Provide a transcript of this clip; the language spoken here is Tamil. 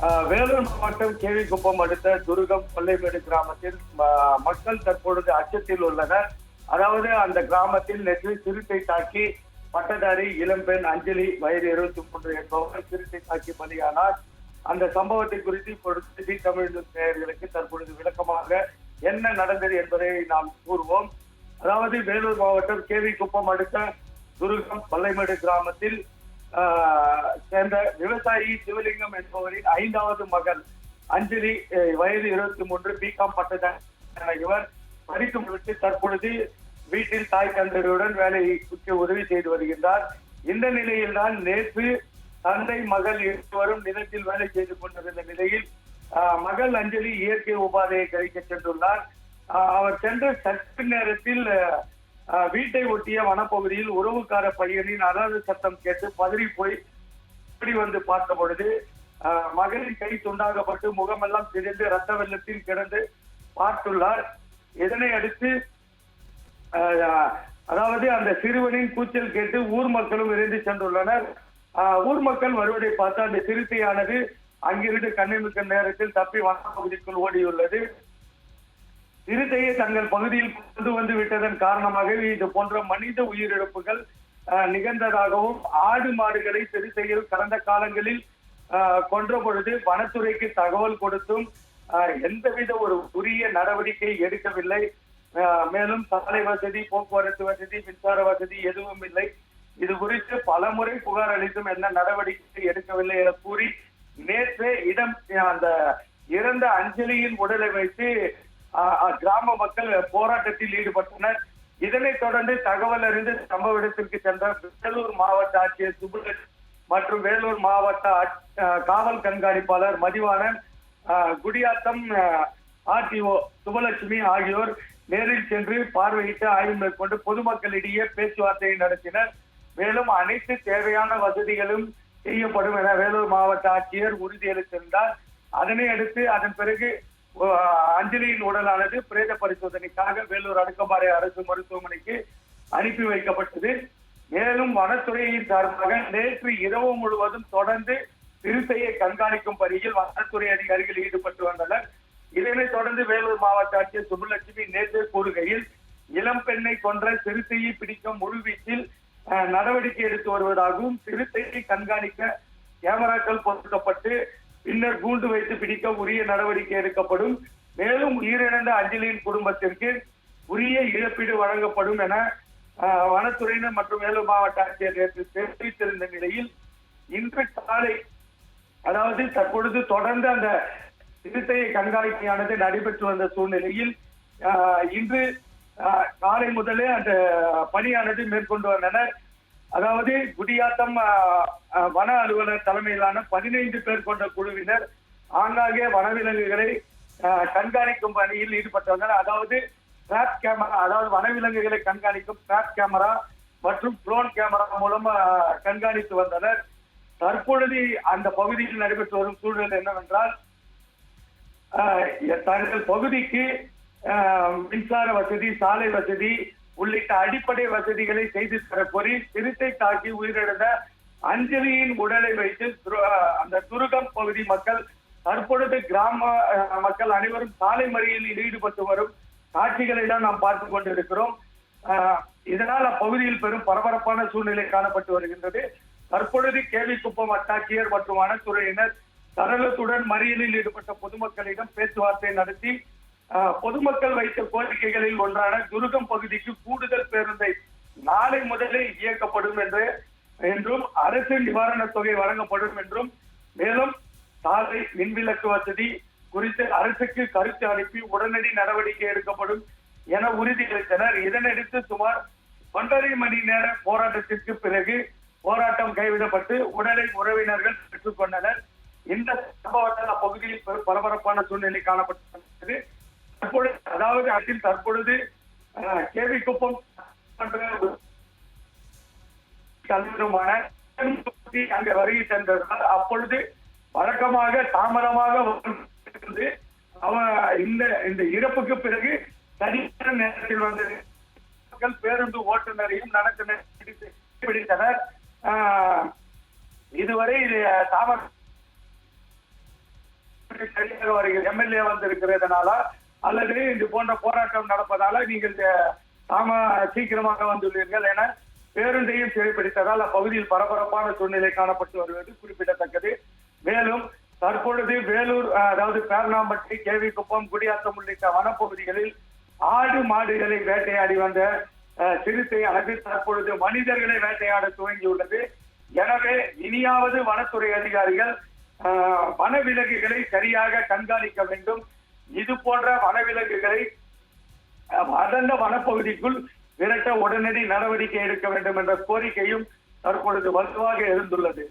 வேலூர் மாவட்டம் கேவிக்குப்பம் அடுத்த துருகம் கொல்லைமேடு கிராமத்தில் ம- மக்கள் தற்பொழுது அச்சத்தில் உள்ளனர். அதாவது அந்த கிராமத்தில் நேற்று சிறுத்தை தாக்கி பட்டதாரி இளம்பெண் அஞ்சலி வயது இருபத்தி மூன்று என்பவர் சிறுத்தை தாக்கி பலியானார். அந்த சம்பவத்தை குறித்து இப்பொழுது சி தமிழ் நியூஸ் நேயர்களுக்கு தற்பொழுது விளக்கமாக என்ன நடந்தது என்பதை நாம் கூறுவோம். அதாவது வேலூர் மாவட்டம் கேவிக்குப்பம் அடுத்த துருகம் பல்லைமேடு கிராமத்தில் சேர்ந்த விவசாயி சிவலிங்கம் என்பவரின் ஐந்தாவது மகள் அஞ்சலி வயது இருபத்தி மூன்று பிகாம் பட்டதாரி. இவர் படித்து முடித்து தற்பொழுது வீட்டில் தாய் தந்தையுடன் வேலைக்கு உதவி செய்து வருகின்றார். இந்த நிலையில்தான் நேற்று தந்தை மகள் இருவரும் நிலத்தில் வேலை செய்து கொண்டிருந்த நிலையில் மகள் அஞ்சலி இயற்கை உபாதையை கழிக்க சென்றுள்ளார். அவர் சென்ற சற்று நேரத்தில் வீட்டை ஒட்டிய வனப்பகுதியில் உறவுக்கார பையனின் அலாத சத்தம் கேட்டு பதறி போய் இப்படி வந்து பார்த்த பொழுது ஆஹ், மகளின் கை துண்டாகப்பட்டு முகமெல்லாம் சிதைந்து ரத்த வெள்ளத்தில் கிடந்து பார்த்துள்ளார். இதனை அடுத்து அதாவது அந்த சிறுவனின் கூச்சல் கேட்டு ஊர் மக்களும் விரைந்து சென்றுள்ளனர். ஆஹ், ஊர் மக்கள் வருவதை பார்த்து அந்த சிறுத்தையானது அங்கிருந்து கண்ணிமிக்க நேரத்தில் தப்பி வனப்பகுதிக்குள் ஓடியுள்ளது. சிறுத்தையை தங்கள் பகுதியில் கொண்டு வந்து விட்டதன் காரணமாகவே இது போன்ற மனித உயிரிழப்புகள் நிகழ்ந்ததாகவும் ஆடு மாடுகளை சிறுத்தையில் கடந்த காலங்களில் கொன்ற பொழுது வனத்துறைக்கு தகவல் கொடுத்தும் எந்தவித ஒரு உரிய நடவடிக்கை எடுக்கவில்லை. மேலும் சாலை வசதி போக்குவரத்து வசதி மின்சார வசதி எதுவும் இல்லை. இது குறித்து பலமுறை புகார் அளித்தும் என்ன நடவடிக்கை எடுக்கவில்லை என கூறி நேற்று இடம் அந்த இறந்த அஞ்சலியின் உடலை வைத்து கிராம மக்கள் போராட்டத்தில் ஈடுபட்டனர். இதனைத் தொடர்ந்து தகவல் அறிந்து சம்பவ இடத்திற்கு சென்ற வேலூர் மாவட்ட ஆட்சியர் சுப்புலட்சுமி மற்றும் வேலூர் மாவட்ட காவல் கண்காணிப்பாளர் மதிவாணன் குடியாத்தம் ஆர்டிஓ சுபலட்சுமி ஆகியோர் நேரில் சென்று பார்வையிட்டு ஆய்வு மேற்கொண்டு பொதுமக்களிடையே பேச்சுவார்த்தையை நடத்தினர். மேலும் அனைத்து தேவையான வசதிகளும் செய்யப்படும் என வேலூர் மாவட்ட ஆட்சியர் உறுதியளித்திருந்தார். அதனை அடுத்து அதன் பிறகு அஞ்சலியின் உடலானது பிரேத பரிசோதனைக்காக வேலூர் அடுக்கம்பாறை அரசு மருத்துவமனைக்கு அனுப்பி வைக்கப்பட்டது. மேலும் வனத்துறையின் சார்பாக நேற்று இரவு முழுவதும் தொடர்ந்து சிறுத்தையை கண்காணிக்கும் பணியில் வனத்துறை அதிகாரிகள் ஈடுபட்டு வந்தனர். இதனைத் தொடர்ந்து வேலூர் மாவட்ட ஆட்சியர் சுப்புலட்சுமி நேற்று கூறுகையில் இளம் பெண்ணை கொன்ற சிறுத்தையை பிடிக்கும் முழுவீச்சில் அஹ், நடவடிக்கை எடுத்து வருவதாகவும் சிறுத்தையை கண்காணிக்க கேமராக்கள் பொருத்தப்பட்டு பின்னர் கூண்டு வைத்து பிடிக்க உரிய நடவடிக்கை எடுக்கப்படும். மேலும் உயிரிழந்த அஞ்சலியின் குடும்பத்திற்கு உரிய இழப்பீடு வழங்கப்படும் என வனத்துறையினர் மற்றும் வேலூர் மாவட்ட ஆட்சியர் நேற்று தெரிவித்திருந்த நிலையில் இன்று காலை அதாவது தற்பொழுது தொடர்ந்து அந்த சிறுத்தையை கண்காணிக்கையானது நடைபெற்று வந்த சூழ்நிலையில் ஆஹ், இன்று ஆஹ், காலை முதலே அந்த பணியானது மேற்கொண்டு வந்தனர். அதாவது குடியாத்தம் வன அலுவலர் தலைமையிலான பதினைந்து பேர் கொண்ட குழுவினர் ஆங்காங்கே வனவிலங்குகளை கண்காணிக்கும் பணியில் ஈடுபட்டு வந்தனர் அதாவது டிராப் கேமரா அதாவது வனவிலங்குகளை கண்காணிக்கும் டிராப் கேமரா மற்றும் ட்ரோன் கேமரா மூலம் கண்காணித்து வந்தனர். தற்பொழுது அந்த பகுதியில் நடைபெற்று வரும் சூழல் என்னவென்றால் தங்கள் பகுதிக்கு மின்சார வசதி சாலை வசதி உள்ளிட்ட அடிப்படை வசதிகளை செய்து தர கோரி சிறுத்தை தாக்கி உயிரிழந்த அஞ்சலியின் உடலை வைத்து துரு- அந்த துருகம் பகுதி மக்கள் தற்பொழுது கிராம மக்கள் அனைவரும் சாலை மறியலில் ஈடுபட்டு வரும் காட்சிகளை தான் நாம் பார்த்து கொண்டிருக்கிறோம். இதனால் அப்பகுதியில் பெரும் பரபரப்பான சூழ்நிலை காணப்பட்டு வருகின்றது. தற்பொழுது கேவிக்குப்பம் அட்டாட்சியர் மற்றும் வனத்துறையினர் சரளத்துடன் மறியலில் ஈடுபட்ட பொதுமக்களிடம் பேச்சுவார்த்தை நடத்தி பொதுமக்கள் வைத்த கோரிக்கைகளில் ஒன்றான துருகம் பகுதிக்கு கூடுதல் பேருந்தை நாளை முதலே இயக்கப்படும் என்று என்றும் அரசு நிவாரணத் தொகை வழங்கப்படும் என்றும் மேலும் சாலை மின்விளக்கு வசதி குறித்து அரசுக்கு கருத்து அனுப்பி உடனடி நடவடிக்கை எடுக்கப்படும் என உறுதியளித்தனர். இதனையடுத்து சுமார் ஒன்றரை மணி நேர போராட்டத்திற்கு பிறகு போராட்டம் கைவிடப்பட்டு உடலை உறவினர்கள் பெற்றுக்கொண்டனர். இந்த சம்பவத்தால் அப்பகுதியில் பெரும் பரபரப்பான சூழ்நிலை காணப்பட்டது தற்பொழுது அதாவது அதில் தற்பொழுது கேவி குப்பம் தலைவருமான அங்கே வருகை சென்றார் அப்பொழுது வழக்கமாக தாமதமாக வந்து அவன் இந்த இந்த இறப்புக்கு பிறகு சரியான நேரத்தில் வந்தது மக்கள் பேருந்து ஓட்டுநரையும் நடத்துனர் பிடித்தனர். இதுவரை இது தாமதம். சரியாக வருகிறது எம்எல்ஏ வந்திருக்கிறதுனால அல்லது இது போன்ற போராட்டம் நடப்பதால நீங்கள் அஹ், சீக்கிரமாக வந்துள்ளீர்கள் என பேருந்தையும் சிறைப்பிடித்ததால் அப்பகுதியில் பரபரப்பான சூழ்நிலை காணப்பட்டு வருவது குறிப்பிடத்தக்கது. மேலும் தற்பொழுது வேலூர் அதாவது பேரணாம்பட்டி கேவி குப்பம் குடியாத்தம் உள்ளிட்ட வனப்பகுதிகளில் ஆடு மாடுகளை வேட்டையாடி வந்த சிறுத்தை அழகு தற்பொழுது மனிதர்களை வேட்டையாட துவங்கியுள்ளது. எனவே இனியாவது வனத்துறை அதிகாரிகள் வனவிலங்குகளை சரியாக கண்காணிக்க வேண்டும். இது போன்ற வனவிலங்குகளை அடர்ந்த வனப்பகுதிக்குள் விரட்ட உடனடி நடவடிக்கை எடுக்க வேண்டும் என்ற கோரிக்கையும் தற்பொழுது வலுவாக இருந்துள்ளது